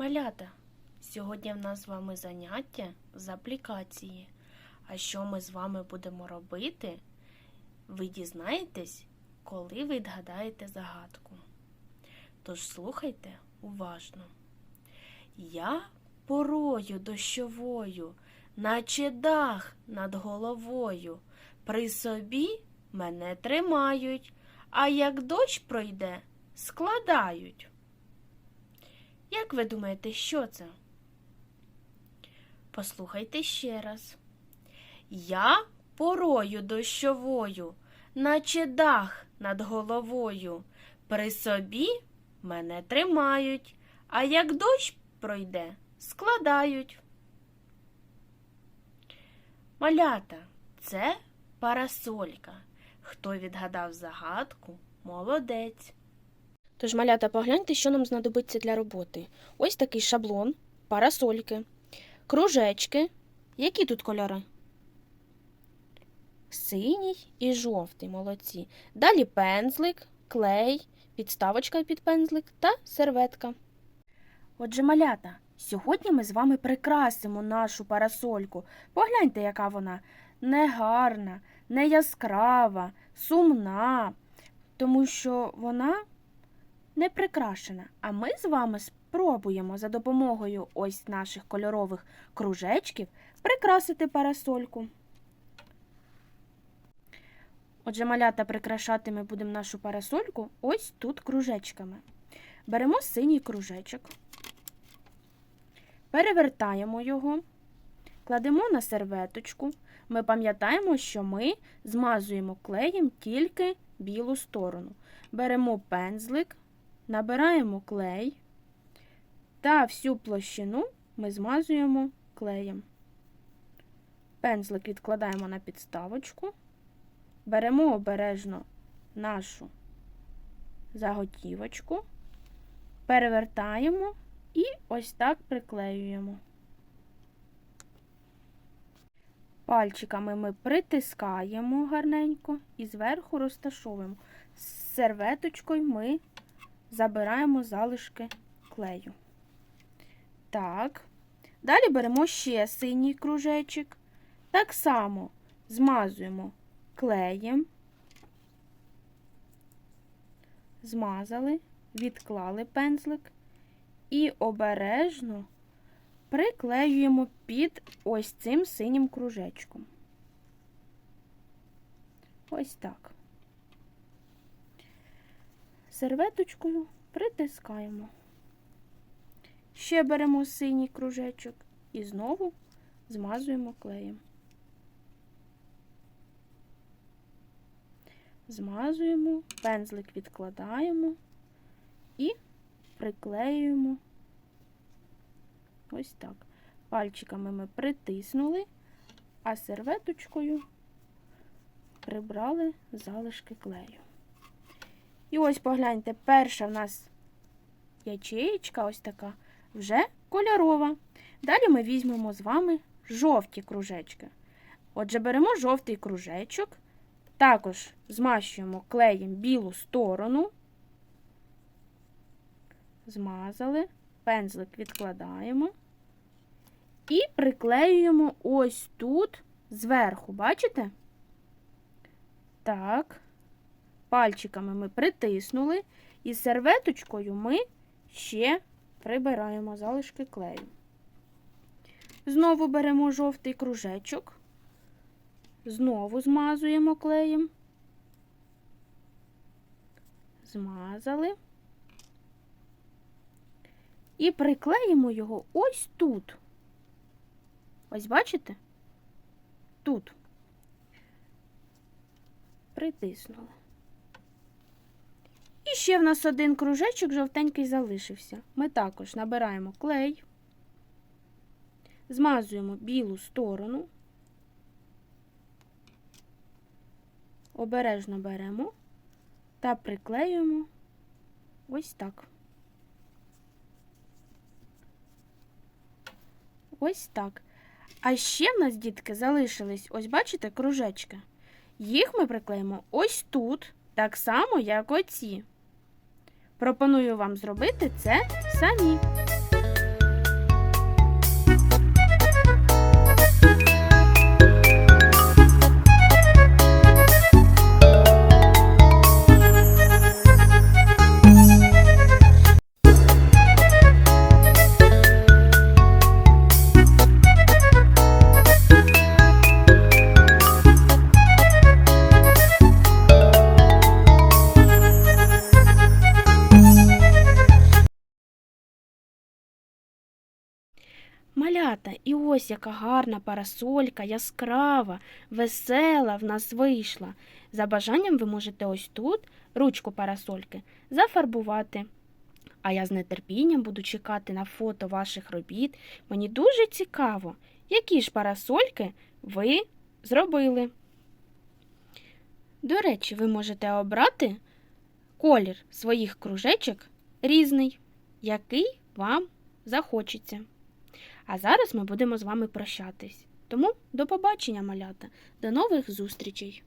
Малята, сьогодні в нас з вами заняття з аплікації. А що ми з вами будемо робити, ви дізнаєтесь, коли ви відгадаєте загадку. Тож слухайте уважно. Я порою дощовою, наче дах над головою. При собі мене тримають, а як дощ пройде, складають. Як ви думаєте, що це? Послухайте ще раз. Я порою дощовою, наче дах над головою. При собі мене тримають, а як дощ пройде, складають. Малята, це парасолька. Хто відгадав загадку, молодець. Тож, малята, погляньте, що нам знадобиться для роботи. Ось такий шаблон, парасольки, кружечки. Які тут кольори? Синій і жовтий, молодці. Далі пензлик, клей, підставочка під пензлик та серветка. Отже, малята, сьогодні ми з вами прикрасимо нашу парасольку. Погляньте, яка вона негарна, не яскрава, сумна, тому що вона не прикрашена. А ми з вами спробуємо за допомогою ось наших кольорових кружечків прикрасити парасольку. Отже, малята прикрашати ми будемо нашу парасольку ось тут кружечками. Беремо синій кружечок, перевертаємо його, кладемо на серветочку. Ми пам'ятаємо, що ми змазуємо клеєм тільки білу сторону. Беремо пензлик, набираємо клей та всю площину ми змазуємо клеєм. Пензлик відкладаємо на підставочку, беремо обережно нашу заготівочку, перевертаємо і ось так приклеюємо. Пальчиками ми притискаємо гарненько і зверху розташовуємо. З серветочкою ми забираємо залишки клею. Так. Далі беремо ще синій кружечок. Так само змазуємо клеєм, змазали, відклали пензлик і обережно приклеюємо під ось цим синім кружечком. Ось так. Серветочкою притискаємо. Ще беремо синій кружечок і знову змазуємо клеєм. Змазуємо, пензлик відкладаємо і приклеюємо ось так. Пальчиками ми притиснули, а серветочкою прибрали залишки клею. І ось погляньте, перша в нас ячеєчка ось така, вже кольорова. Далі ми візьмемо з вами жовті кружечки. Отже, беремо жовтий кружечок, також змащуємо клеєм білу сторону, змазали, пензлик відкладаємо і приклеюємо ось тут зверху, бачите? Так. Пальчиками ми притиснули, і серветочкою ми ще прибираємо залишки клею. Знову беремо жовтий кружечок, знову змазуємо клеєм, змазали і приклеїмо його ось тут. Ось бачите? Тут. Притиснули. І ще в нас один кружечок жовтенький залишився. Ми також набираємо клей, змазуємо білу сторону, обережно беремо та приклеюємо ось так. Ось так. А ще в нас, дітки, залишились, ось бачите, кружечки. Їх ми приклеїмо ось тут, так само, як оці. Пропоную вам зробити це самі. Малята, і ось яка гарна парасолька, яскрава, весела в нас вийшла. За бажанням ви можете ось тут ручку парасольки зафарбувати. А я з нетерпінням буду чекати на фото ваших робіт. Мені дуже цікаво, які ж парасольки ви зробили. До речі, ви можете обрати колір своїх кружечок різний, який вам захочеться. А зараз ми будемо з вами прощатись. Тому до побачення, малята, до нових зустрічей!